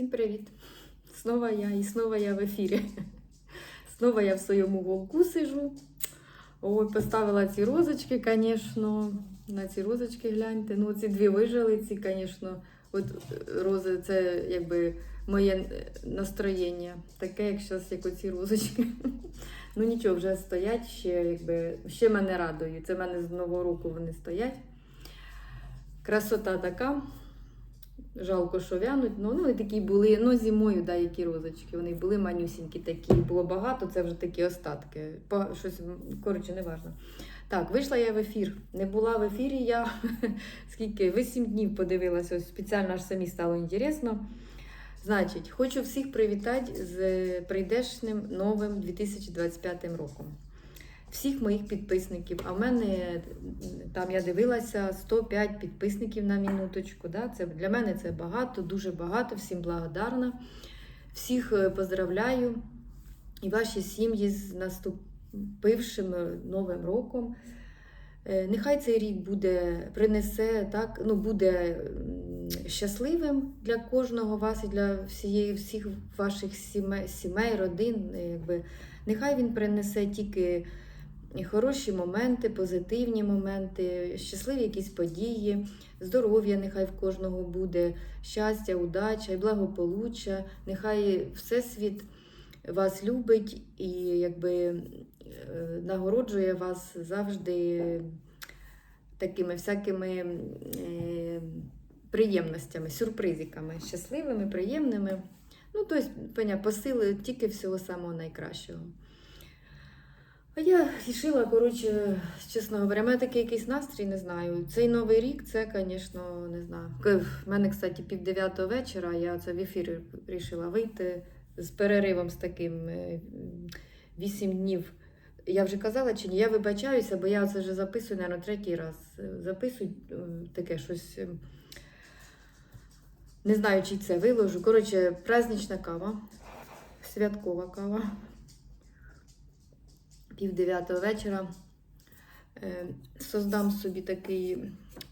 Всім привіт! Снова я і снова я в ефірі. Снова я в своєму волку сижу. Ой, поставила ці розочки, звісно. На ці розочки гляньте. Ну, ці дві вижили, ці, звісно, от е, рози це якби моє е, настроєння. Таке, як зараз, як оці розочки. Ну нічого, вже стоять ще, якби, ще мене радують. Це в мене з нового року вони стоять. Красота така. Жалко, що вянуть. Ну, ну такі були, ну, зимою, да, які розочки. Вони були манюсінькі такі. Було багато, це вже такі остатки. По, щось, коротше, не важно. Так, вийшла я в ефір. Не була в ефірі я скільки? Вісім днів подивилася, ось спеціально аж самі стало інтересно. Значить, хочу всіх привітати з прийдешнім новим 2025 роком. Всіх моїх підписників. А в мене там я дивилася 105 підписників на минуточку. Да? Це, для мене це багато, дуже багато. Всім благодарна. Всіх е, поздравляю і ваші сім'ї з наступившим е, новим роком. Е, Нехай цей рік буде, принесе так, ну, буде щасливим для кожного вас і для всієї, всіх ваших сімей, сімей родин. Якби. Нехай він принесе тільки хороші моменти, позитивні моменти, щасливі якісь події, здоров'я нехай в кожного буде, щастя, удача і благополуччя. Нехай Всесвіт вас любить і якби е, нагороджує вас завжди такими всякими е, приємностями, сюрпризиками, щасливими, приємними. Ну, тобто, посили тільки всього самого найкращого. Я рішила, коротше, чесно говоря, мене такий якийсь настрій, не знаю. Цей новий рік, це, звісно, не знаю. В мене, кстати, пів дев'ятого вечора, я це в ефір вирішила вийти з переривом з таким е, вісім днів. Я вже казала чи ні, я вибачаюся, бо я це вже записую, мабуть, третій раз. Е, Записую е, таке щось. е, Не знаю, чи це виложу. Коротше, празднична кава, святкова кава пів дев'ятого вечора. Е, Создам собі такий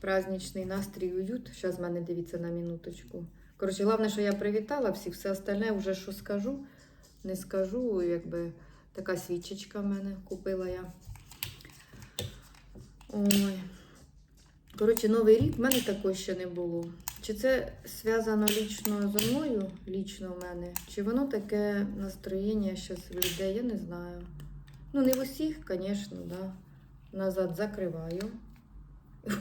праздничний настрій уют. Зараз в мене дивіться на минуточку. Коротше, головне, що я привітала всіх, все остальне вже що скажу, не скажу. Якби така свічечка в мене купила я. Ой. Коротше, новий рік в мене такого ще не було. Чи це зв'язано лічно зі мною, лічно в мене, чи воно таке настроєння зараз людей, я не знаю. Ну, не в усіх, звісно, да. Назад закриваю.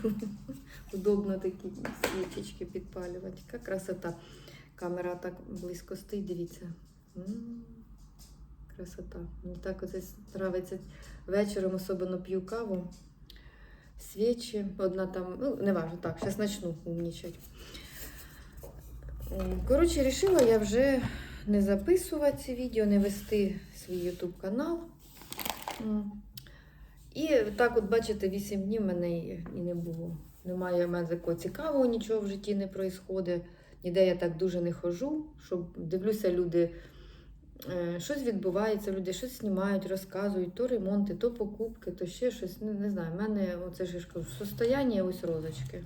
Удобно такі свічечки підпалювати. Яка красота. Камера так близько стоїть, дивіться. Красота. Мені так оце подобається вечором, особливо п'ю каву. Свічі, одна там, ну, не важно, так, зараз почну умнічати. Коротше, вирішила я вже не записувати ці відео, не вести свій YouTube канал. М. І так, от бачите, 8 днів мене і не було. Немає в мене такого цікавого, нічого в житті не відбувається. Ніде я так дуже не ходжу, щоб дивлюся, люди е, щось відбувається, люди щось знімають, розказують, то ремонти, то покупки, то ще щось. Не, не знаю, в мене оце ж кажу, состояння ось розочки.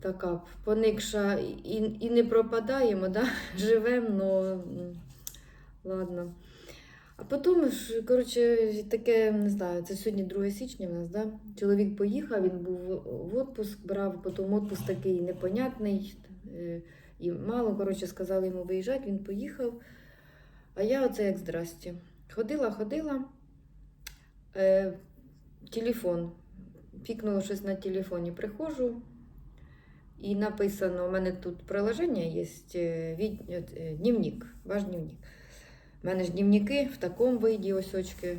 Така поникша і, і не пропадаємо, да? живемо, м, ладно. А потім, ж, коротше, таке, не знаю, це сьогодні 2 січня в нас, да? Чоловік поїхав, він був в отпуск, брав, потім отпуск такий непонятний. е, І мало, коротше, сказали йому виїжджати, він поїхав. А я оце як здрасті. Ходила, ходила. Е, телефон. Пікнуло щось на телефоні. Приходжу. І написано, у мене тут приложення є е, е, дневник, ваш дневник. У мене ж дневники в такому виді, ось очки,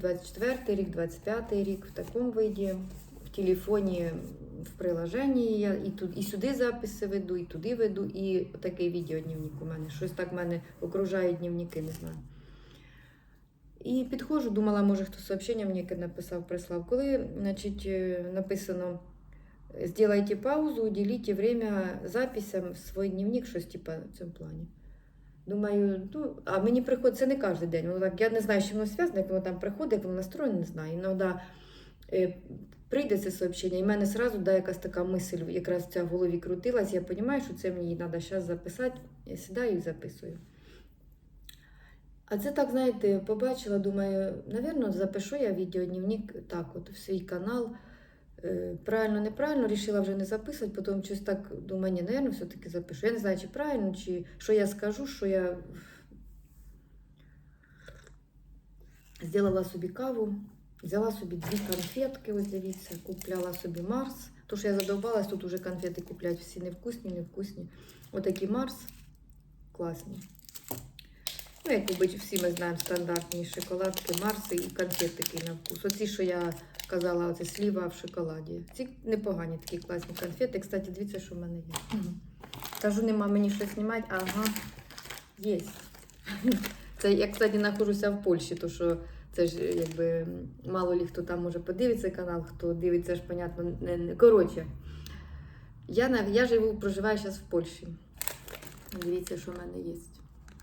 24 рік, 25 рік, в такому виді, в телефоні, в приложенні я і тут, і сюди записи веду, і туди веду, і такий відеодневник у мене. Щось так в мене окружають дневники, не знаю. І підходжу, думала, може хтось сообщення мені написав, прислав. Коли значить, е, написано Сделайте паузу, уделите время записям в свій дневник, щось типа в цьому плані. Думаю, ну, а мені приходить, це не кожен день. Воно так, я не знаю, з чим воно зв'язано, як воно там приходить, як воно настроєно, не знаю. Іноді е, прийде це сообщення, і в мене сразу да, якась така мисль, якраз ця в голові крутилась, я розумію, що це мені треба зараз записати, я сідаю і записую. А це так, знаєте, побачила, думаю, напевно, запишу я відеодневник так, от в свій канал. Е, Правильно, неправильно, рішила вже не записувати, потім щось так думаю, ні, напевно, все-таки запишу. Я не знаю, чи правильно, чи що я скажу, що я зробила собі каву, взяла собі дві конфетки, ось дивіться, купляла собі Марс. То, що я задовбалась, тут уже конфети купляють всі невкусні, невкусні. Отакі Марс класні. Ну, як обично, всі ми знаємо стандартні шоколадки, Марси і конфетики на вкус. Оці, що я казала, оце сліва в шоколаді. Ці непогані такі класні конфети. Кстати, дивіться, що в мене є. Кажу, нема мені що знімати, ага, є. Це я, кстати, знаходжуся в Польщі, то що це ж якби мало лі хто там може подивиться канал, хто дивиться ж, понятно. Коротше, я, я живу, проживаю зараз в Польщі. Дивіться, що в мене є.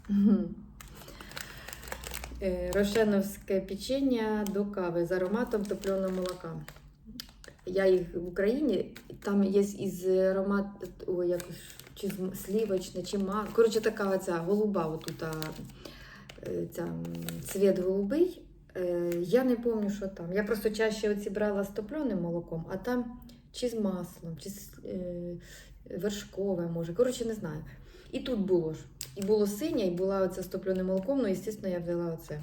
Е, Рошеновське печення до кави з ароматом топленого молока. Я їх в Україні, там є із аромат, ой, якось, чи сливочне, чи ма. Коротше, така оця голуба, отута, е, ця, цвіт голубий. Е, Я не пам'ятаю, що там. Я просто чаще оці брала з топленим молоком, а там чи з маслом, чи з е, вершкове, може. Коротше, не знаю. І тут було ж. І було синє, і була оця з топленим молоком, ну, звісно, я взяла оце.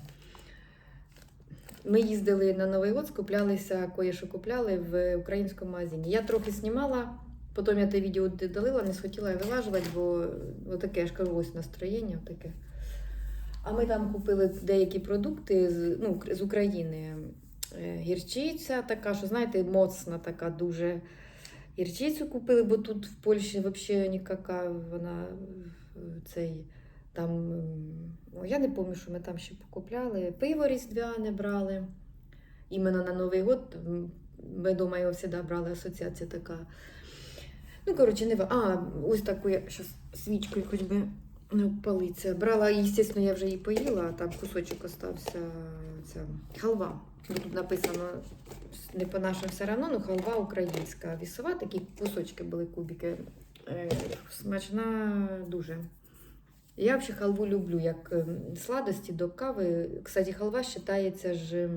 Ми їздили на Новий год, скуплялися, кое-що купляли в українському магазині. Я трохи знімала, потім я те відео додалила, не схотіла вилажувати, бо таке, я ж кажу, ось настроєння таке. А ми там купили деякі продукти з, ну, з України. Е, Гірчиця така, що знаєте, моцна така дуже. Гірчицю купили, бо тут в Польщі взагалі ніяка вона цей там. Я не пам'ятаю, що ми там ще покупляли. Пиво різдвяне брали. Іменно на Новий год. Ми вдома його завжди брали, асоціація така. Ну, коротше, не А, ось таку я свічкою хоч би не впалиться. Брала, звісно, я вже її поїла, а там кусочок остався ця халва. Тут написано не по нашим все одно, ну халва українська. Вісова, такі кусочки були кубики. Е, смачна дуже. Я взагалі халву люблю як ем, сладості до кави. Кстати, халва вважається ж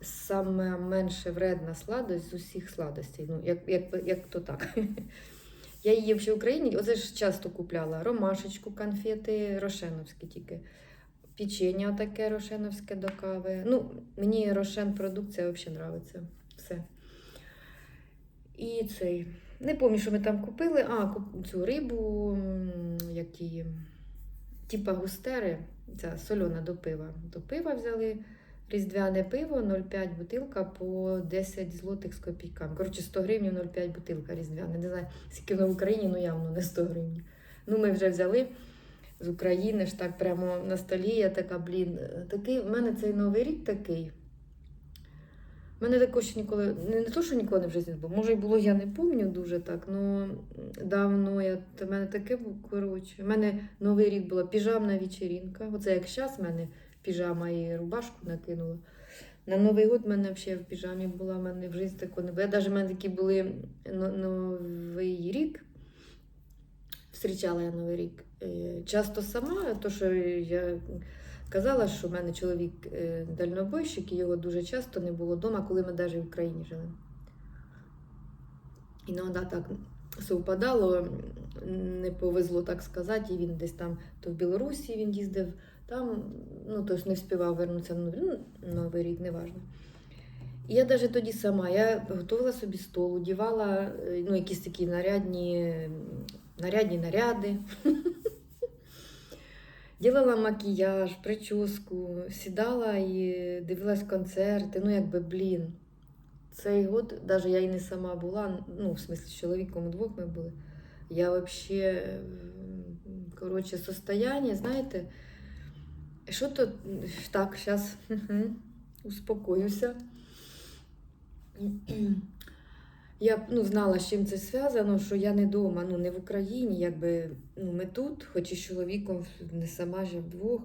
саме менше вредна сладость з усіх сладостей. Ну, як, як, як то так. Я її в Україні, оце ж часто купляла ромашечку, конфети, рошеновські тільки. Печення таке рошеновське до кави. Ну, мені рошен продукція взагалі подобається. Все. І цей. Не пам'ятаю, що ми там купили. А, цю рибу, м, як її, типа густери, ця сольона до пива. До пива взяли різдвяне пиво, 0,5 бутилка по 10 злотих з копійками. Коротше, 100 гривень 0,5 бутилка різдвяне. Не знаю, скільки воно в Україні, ну явно не 100 гривень. Ну, ми вже взяли з України ж так прямо на столі. Я така, блін, такий, в мене цей новий рік такий. У мене також ніколи, не, не то, що ніколи не в житті не було, може і було, я не пам'ятаю дуже так, але давно я, в мене таке було, коротше. У мене новий рік була піжамна вечеринка. Оце як зараз в мене піжама і рубашку накинула. На Новий год в мене взагалі в піжамі була, в мене в житті такого не було. Я навіть в мене такі були но- Новий рік. Встрічала я Новий рік. Е, Часто сама, то що я казала, що в мене чоловік е, дальнобойщик, і його дуже часто не було вдома, коли ми навіть в Україні жили. Іноді так совпадало, не повезло так сказати, і він десь там то в Білорусі він їздив, там, ну, тобто не встигав вернутися на ну, Новий рік, неважно. І я навіть тоді сама я готувала собі стол, одягала е, ну, якісь такі нарядні, нарядні наряди. Ділала макіяж, прическу, сідала і дивилась концерти. Ну, якби, блін. Цей год, навіть я і не сама була, ну, в смислі, з чоловіком удвох ми були. Я взагалі, коротше, состояние, знаєте, що то так, зараз успокоюся. Я ну, знала, з чим це зв'язано, що я не вдома, ну не в Україні, якби ну, ми тут, хоч і з чоловіком не сама же вдвох.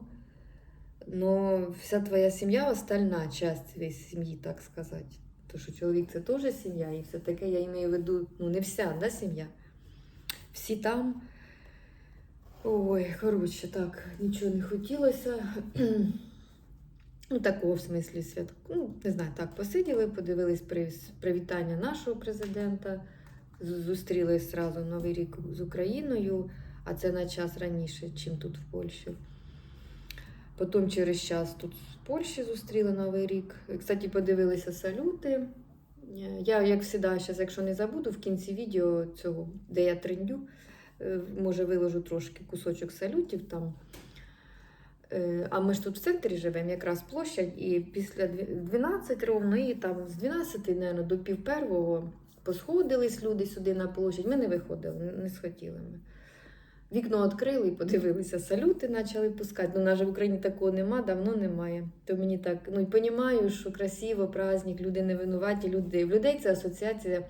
Но вся твоя сім'я остальна твоєї сім'ї, так сказати. То що чоловік це теж сім'я, і все таке я маю в виду, ну не вся да, сім'я. Всі там. Ой, коротше, так, нічого не хотілося. Ну, такого в смислі свят. Ну, не знаю, так посиділи, подивились привітання нашого президента. Зустріли зразу Новий рік з Україною, а це на час раніше, чим тут в Польщі. Потім через час тут в Польщі зустріли Новий рік. Кстати, подивилися салюти. Я, як завжди, зараз, якщо не забуду, в кінці відео цього, де я трендю, е, може виложу трошки кусочок салютів там. Е, А ми ж тут в центрі живемо, якраз площадь, і після 12 ровно, і там з 12, наверное, до пів первого посходились люди сюди на площадь. Ми не виходили, не- схотіли ми. Вікно відкрили і подивилися, салюти почали пускати. Ну, навіть в Україні такого нема, давно немає. То мені так, ну і розумію, що красиво, праздник, люди не винуваті, люди. В людей це асоціація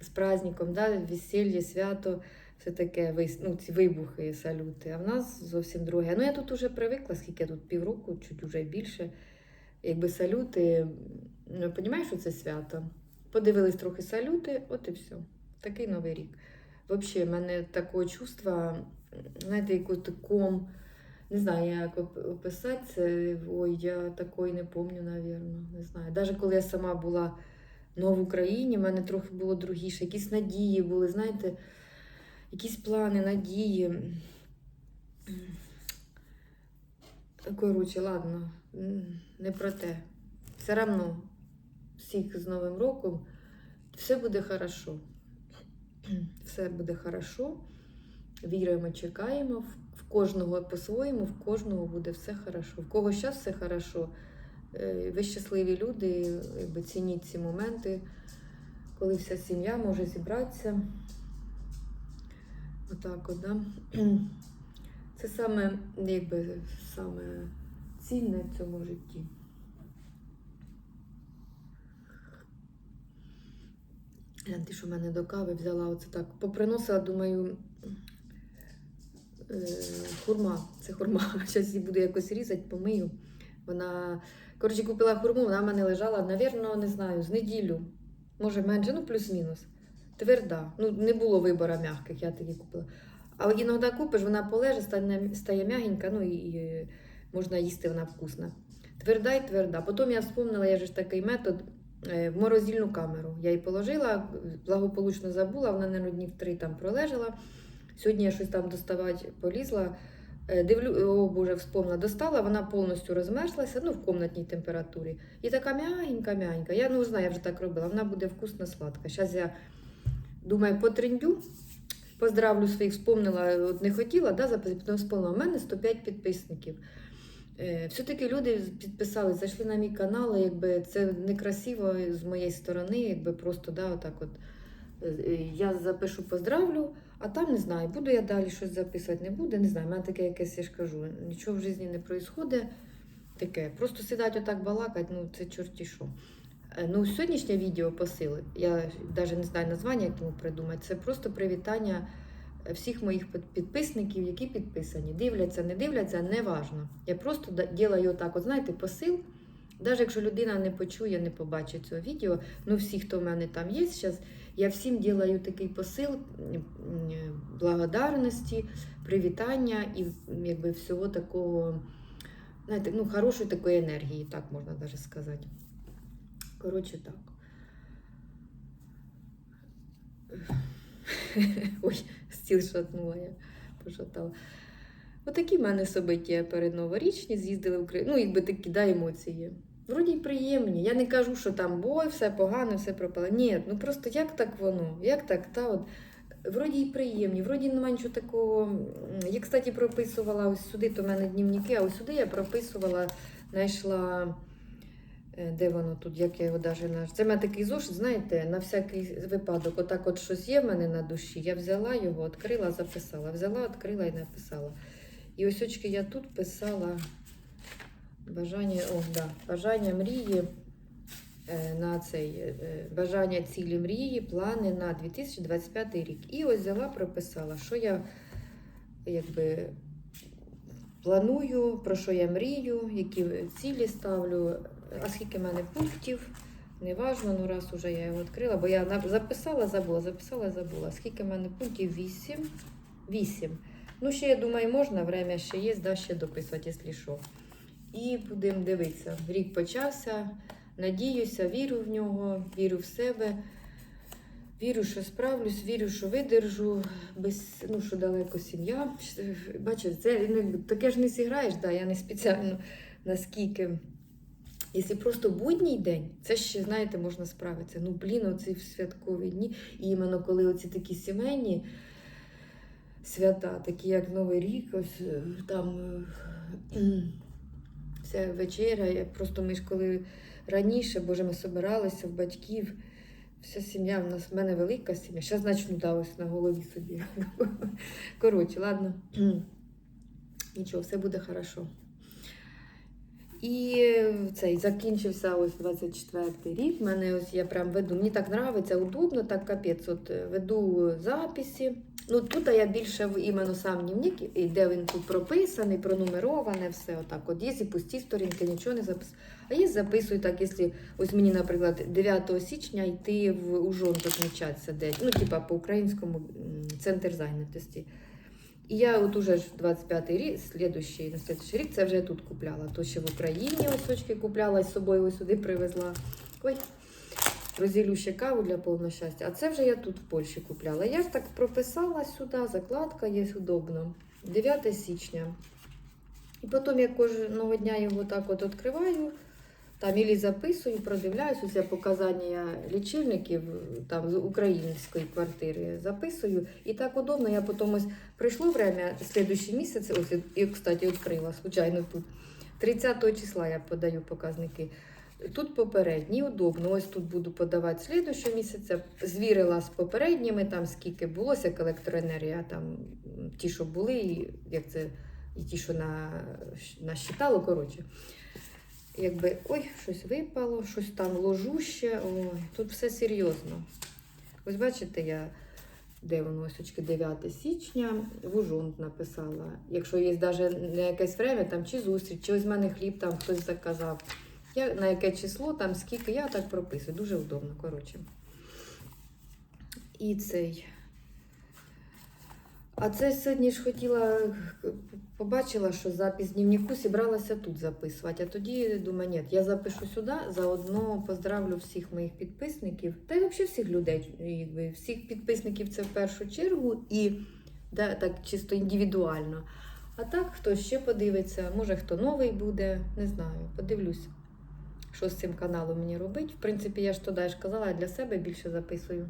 з праздником, да? весілля, свято, все таке, ну, ці вибухи, салюти. А в нас зовсім друге. Ну я тут уже привикла, скільки я тут півроку, чуть уже більше. Якби салюти, ну, розумієш, що це свято. Подивились трохи салюти, от і все. Такий новий рік. Взагалі, в мене такого чувства, знаєте, якось таком, не знаю, як оп- описати це. Ой, я такої не пам'ятаю, напевно. Не знаю. Навіть коли я сама була ну, в Україні, в мене трохи було другіше, якісь надії були, знаєте, якісь плани, надії. Коротше, ладно, не про те. Все одно всіх з Новим роком все буде хорошо. Все буде хорошо. Віримо, чекаємо. В- кожного по-своєму, в кожного буде все хорошо. В кого зараз все хорошо. Е, Ви щасливі люди, якби цініть ці моменти, коли вся сім'я може зібратися. Отак от, да? Це саме, якби, саме цінне в цьому житті. Гляньте, що в мене до кави взяла оце так. Поприносила, думаю, е, хурма. Це хурма. Зараз її буду якось різати, помию. Вона, коротше, купила хурму, вона в мене лежала, навірно, не знаю, з неділю. Може, менше, ну плюс-мінус. Тверда. Ну, не було вибору м'яких, я такі купила. Але іноді купиш, вона полеже, стане, стає м'ягенька, ну і, і можна їсти, вона вкусна. Тверда і тверда. Потім я вспомнила, є ж такий метод е, в морозильну камеру. Я її положила, благополучно забула, вона, мабуть, днів три там пролежала. Сьогодні я щось там доставати полізла. Е, Дивлю, о Боже, вспомнила, достала, вона повністю розмерзлася, ну, в комнатній температурі. І така м'ягенька, м'ягенька. Я ну, знаю, я вже так робила. Вона буде вкусна, сладка. Зараз я думаю, потрендю. Поздравлю своїх, вспомнила, от не хотіла, да, вспомнила, у мене 105 підписників. Е, Все-таки люди підписали, зайшли на мій канал, якби це некрасиво з моєї сторони, якби просто да, отак от. е, Я запишу, поздравлю, а там не знаю, буду я далі щось записувати, не буде, не знаю. У мене таке якесь, я ж кажу, нічого в житті не відбувається. Таке. Просто сідати отак балакати, ну це чорті що. Е, Ну, сьогоднішнє відео посили, я навіть не знаю названня, як йому придумати. Це просто привітання е, всіх моїх підписників, які підписані. Дивляться, не дивляться, не важно. Я просто ділаю отак, от знаєте, посил. Навіть якщо людина не почує, не побачить цього відео, ну всі, хто в мене там є зараз, я всім ділаю такий посил м, благодарності, привітання і якби всього такого, знаєте, ну, хорошої такої енергії, так можна навіть сказати. Коротше, так. Ой, стіл шатнула я, пошатала. Отакі в мене собиття передноворічні, з'їздили в Україну. Ну, якби такі да, емоції. Вроді й приємні. Я не кажу, що там бой, все погано, все пропало. Ні, ну просто як так воно? Як так? Та от. Вроді й приємні, вроді немає нічого такого. Я, кстати, прописувала ось сюди, то в мене дневники, а ось сюди я прописувала, знайшла. Е, Де воно тут, як я його даже наш. Це в мене такий зошит, знаєте, на всякий випадок, отак от щось є в мене на душі. Я взяла його, відкрила, записала. Взяла, відкрила і написала. І ось очки я тут писала бажання, о, да, бажання мрії е, на цей е, бажання цілі мрії, плани на 2025 рік. І ось взяла, прописала, що я якби планую, про що я мрію, які цілі ставлю, а скільки в мене пунктів Не важно, ну раз уже я його відкрила, бо я записала, забула, записала, забула. Скільки в мене пунктів? Вісім. Вісім. Ну, ще, я думаю, можна, время ще є, да, ще дописувати, якщо що. І будемо дивитися. Рік почався. Надіюся, вірю в нього, вірю в себе. Вірю, що справлюсь, вірю, що видержу, без, ну, що далеко сім'я. Бачиш, це ну, таке ж не зіграєш, да, я не спеціально наскільки. Якщо просто будній день, це ще, знаєте, можна справитися. Ну, блін, оці святкові дні. І іменно коли оці такі сімейні свята, такі як Новий рік, ось е, там е, вся вечеря. Я просто ми ж коли раніше, боже, ми собиралися в батьків. Вся сім'я в нас в мене велика сім'я. Зараз начну да, ось на голові собі. Коротше, ладно. Нічого, все буде хорошо. І цей закінчився ось 24 рік. Мене ось я прям веду. Мені так подобається, удобно, так капець. От е, веду записи. Ну тут я більше в іменно сам дневник, і де він тут прописаний, пронумероване, все отак. От є і пусті сторінки, нічого не записую. А є записую так, якщо ось мені, наприклад, 9 січня йти в Ужон відмічатися десь, ну, типа по українському центр зайнятості. І я от уже ж 25-й рік, слідущий, на слідущий рік, це вже я тут купляла. То ще в Україні ось очки купляла і з собою ось сюди привезла. Ой, розділю ще каву для повного щастя. А це вже я тут в Польщі купляла. Я ж так прописала сюди, закладка є удобно. 9 січня. І потім я кожного дня його так от відкриваю, там ілі записую, продивляюсь, усе показання лічильників там з української квартири записую. І так удобно, я потім ось прийшло время, слідуючий місяць, ось і, кстати, відкрила, случайно тут. 30 числа я подаю показники. Тут попередній, удобно. Ось тут буду подавати слідуючого місяця. Звірила з попередніми, там скільки було, як електроенергія, там ті, що були, як це, і ті, що на, коротше. Якби ой, щось випало, щось там ложу ще. Ой, тут все серйозно. Ось бачите, я де воно ось очки 9 січня в написала. Якщо є навіть на якесь время, там чи зустріч, чи ось в мене хліб там хтось заказав. Я на яке число, там скільки, я так прописую. Дуже удобно, коротше. І цей. А це сьогодні ж хотіла, побачила, що запис дневнику зібралася тут записувати. А тоді думаю, ні, я запишу сюди, заодно поздравлю всіх моїх підписників, та й взагалі всіх людей, якби, всіх підписників це в першу чергу і да, так чисто індивідуально. А так, хто ще подивиться, може хто новий буде, не знаю, подивлюсь, що з цим каналом мені робить. В принципі, я ж туди ж казала, я для себе більше записую.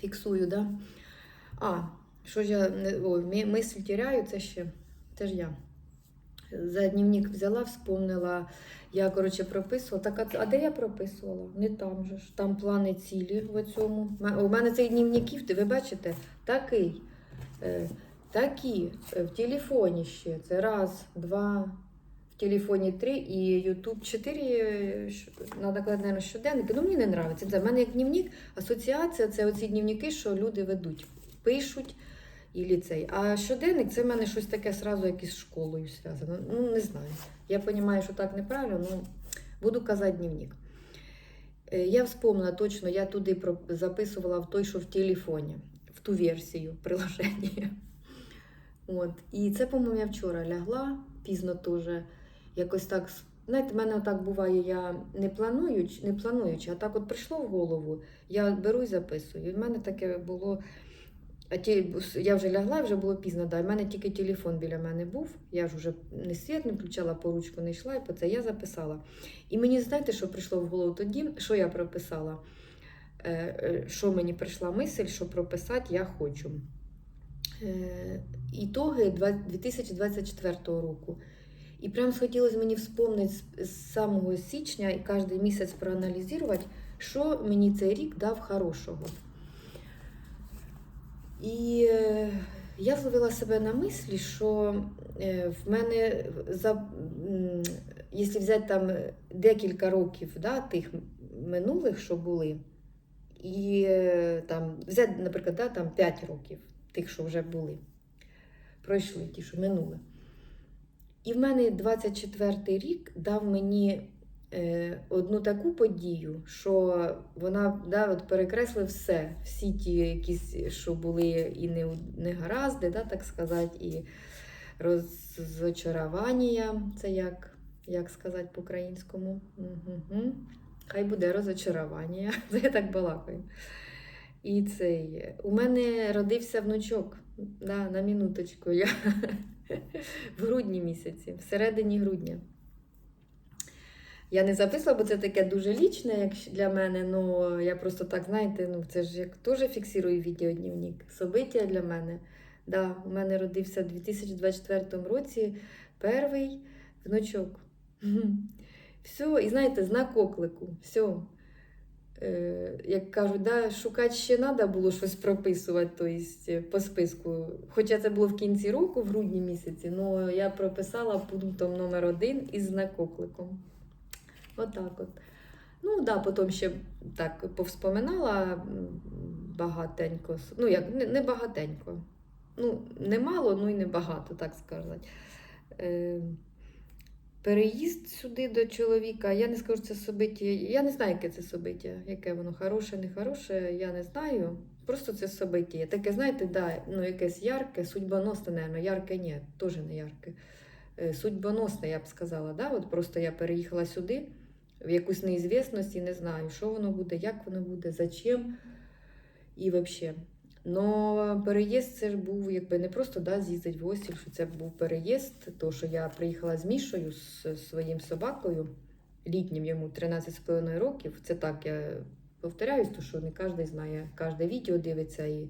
Фіксую, да? А, що ж я не ой, мисль тіряю, це ще це ж я. За дневник взяла, вспомнила. Я, коротше, прописувала. Так, а, де я прописувала? Не там же ж. Там плани цілі в цьому. У мене цей дневників, ви бачите, такий. Е, такі. Е, В телефоні ще. Це раз, два. В телефоні три і Ютуб чотири. Надо казати, щоденники. Ну, мені не подобається. Це мене як дневник, асоціація це оці дневники, що люди ведуть пишуть і ліцей. А щоденник це в мене щось таке сразу як із школою зв'язано. Ну, не знаю. Я розумію, що так неправильно, ну буду казати дневник. Е, Я вспомнила точно, я туди записувала в той, що в телефоні, в ту версію приложення. От. І це, по-моєму, я вчора лягла, пізно теж. Якось так. Знаєте, в мене так буває, я не плануючи, не плануючи, а так от прийшло в голову, я беру і записую. І в мене таке було. А ті, я вже лягла, вже було пізно. Да. У мене тільки телефон біля мене був. Я ж вже не світ не включала, по ручку не йшла, і по це я записала. І мені знаєте, що прийшло в голову тоді, що я прописала? Е, е, Що мені прийшла мисль, що прописати я хочу. Е, Ітоги 2024 року. І прям схотілося мені вспомнити з самого січня і кожен місяць проаналізувати, що мені цей рік дав хорошого. І е, я зловила себе на мислі, що е, в мене за, якщо взяти там декілька років да, тих минулих, що були, і е, там взяти, наприклад, да, там 5 років тих, що вже були, пройшли ті, що минули. І в мене 24-й рік дав мені одну таку подію, що вона да, от перекреслив все, всі ті якісь, що були і не, негаразди, да, так сказати, і розочарування, це як, як сказати по-українському. Угу. Хай буде розочарування. Це я так балакаю. І цей, у мене родився внучок. Да, на минуточку. Я в грудні місяці, в середині грудня. Я не записувала, бо це таке дуже лічне, як для мене. Ну я просто так, знаєте, ну це ж як теж фіксую відеодневник. Собиття для мене. Да, у мене родився в 2024 році перший внучок. Все, і знаєте, знак оклику. Все. Е, як кажуть, да, шукати ще треба було щось прописувати то есть, е, по списку. Хоча це було в кінці року, в грудні місяці, але я прописала пунктом номер один із знак окликом. Отак от. Ну, да, потім ще так повспоминала багатенько. Ну, як, не, багатенько. Ну, не мало, ну і не багато, так сказати. Е, переїзд сюди до чоловіка, я не скажу, це собиття. Я не знаю, яке це собиття, яке воно хороше, не хороше, я не знаю. Просто це собиття. Таке, знаєте, да, ну, якесь ярке, судьбоносне, напевно, ярке ні, теж не ярке. Е, Судьбоносне, я б сказала. Да? От просто я переїхала сюди в якусь неізвісність і не знаю, що воно буде, як воно буде, зачем і взагалі. Но переїзд це ж був якби не просто да, з'їздить в гості, що це був переїзд, то що я приїхала з Мішою, з своїм собакою, літнім йому 13,5 років. Це так, я повторяюсь, то що не кожен знає, кожне відео дивиться і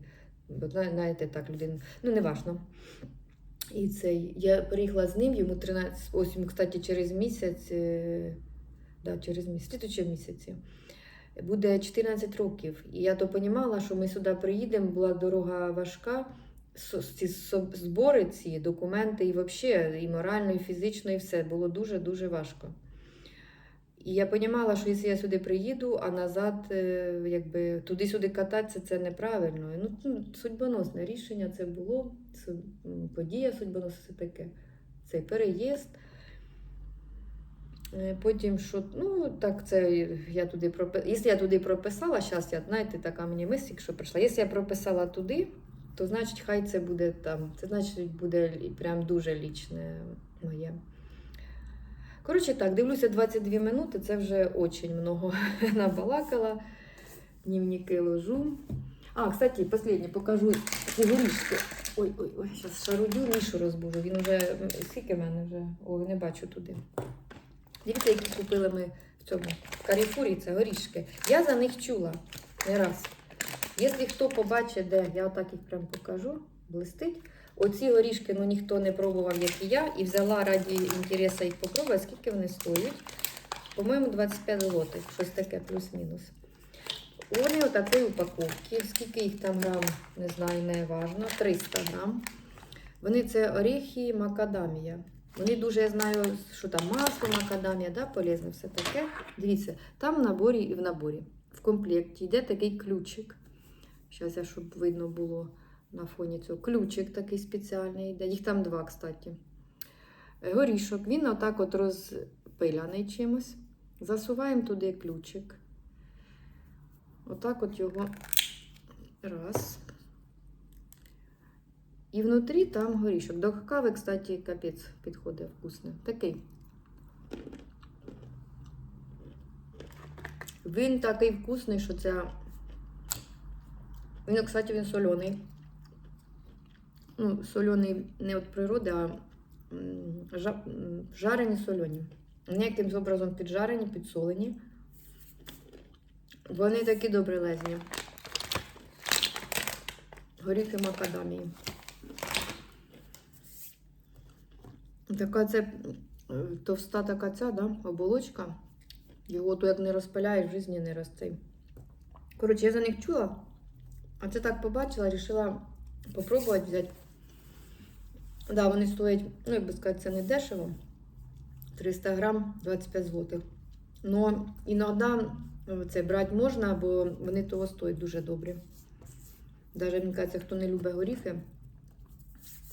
знаєте, так, людина, ну не важно. І цей, я приїхала з ним, йому 13, ось, кстати, через місяць, е, да, через місяць, місяці буде 14 років. І я то понімала, що ми сюди приїдемо, була дорога важка, ці збори, ці документи, і взагалі, і морально, і фізично, і все було дуже-дуже важко. І я понімала, що якщо я сюди приїду, а назад, е, якби туди-сюди кататися, це неправильно. Ну, ну, судьбоносне рішення це було, подія судьбоносна, таке. Цей переїзд. Е, Потім, що, ну, так, це я туди прописала. Якщо я туди прописала, зараз я, знаєте, така мені мисль, що прийшла. Якщо я прописала туди, то значить, хай це буде там. Це значить буде прям дуже лічне моє. Коротше так, дивлюся 22 минути, це вже дуже много набалакала. Дневники ложу. А, кстати, последнє покажу горішки. Ой, ой, ой, зараз шарудю, Мішу розбужу. Він вже скільки в мене вже? Ой, не бачу туди. Дивіться, які купили ми в цьому в Каріфурі, це горішки. Я за них чула не раз. Якщо хто побачить, де я отак їх прям покажу, блистить. Оці горішки ну, ніхто не пробував, як і я, і взяла раді інтересу їх попробувати, скільки вони стоять. По-моєму, 25 злотих, щось таке, плюс-мінус. Вони отакої упаковки, скільки їх там грам, не знаю, не важно, 300 грам. Вони це оріхи макадамія. Вони дуже, я знаю, що там масло макадамія, да, полезне, все таке. Дивіться, там в наборі і в наборі. В комплекті йде такий ключик. Зараз я, щоб видно було на фоні цього. Ключик такий спеціальний йде. Їх там два, кстати. Е, Горішок. Він отак от розпиляний чимось. Засуваємо туди ключик. Отак от його раз. І внутрі там горішок. До кави, кстати, капець підходить вкусний. Такий. Він такий вкусний, що це. Він, кстати, він соляний. Ну, соляний не від природи, а жарені сольоні. Вони якимсь образом піджарені, підсолені. Вони такі добре лезні. Горіхи макадамії. Така це е, товста така ця, да, оболочка. Його то як не розпиляєш, в житті не росте. Коротше, я за них чула, а це так побачила, вирішила попробувати взяти. Да, вони стоять, ну, як би сказати, це не дешево. 300 грам 25 злотих. Но іноді це брати можна, бо вони того стоять дуже добрі. Навіть мені кажеться, хто не любить горіхи,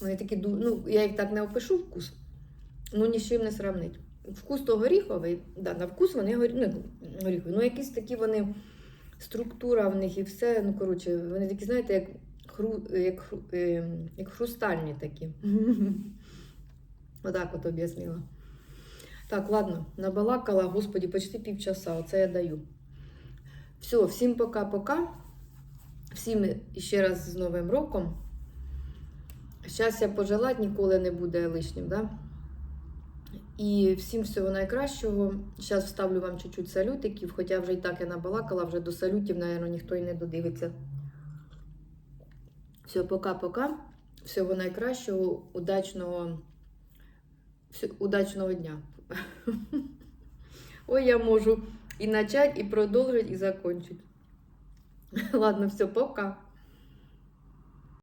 вони такі, ну, я їх так не опишу вкус, ну ні з чим не сравнить. вкус то горіховий, да, на вкус вони горі... ну, горіхові. Ну, якісь такі вони, структура в них і все. Ну, коротше, вони такі, знаєте, як, хру... як, хру... е, як хрустальні такі. Отак от об'яснила. Так, ладно, набалакала, господі, почти півчаса. Оце я даю. Все, всім пока-пока. Всім ще раз з Новим роком. Щастя пожелати ніколи не буде лишнім, да? І всім всього найкращого. Зараз вставлю вам чуть-чуть салютиків, хоча вже і так я набалакала, вже до салютів, мабуть, ніхто і не додивиться. Все, пока-пока. Всього найкращого, удачного, удачного дня. Ой, я можу і почати, і продовжити, і закончити. Ладно, все, пока.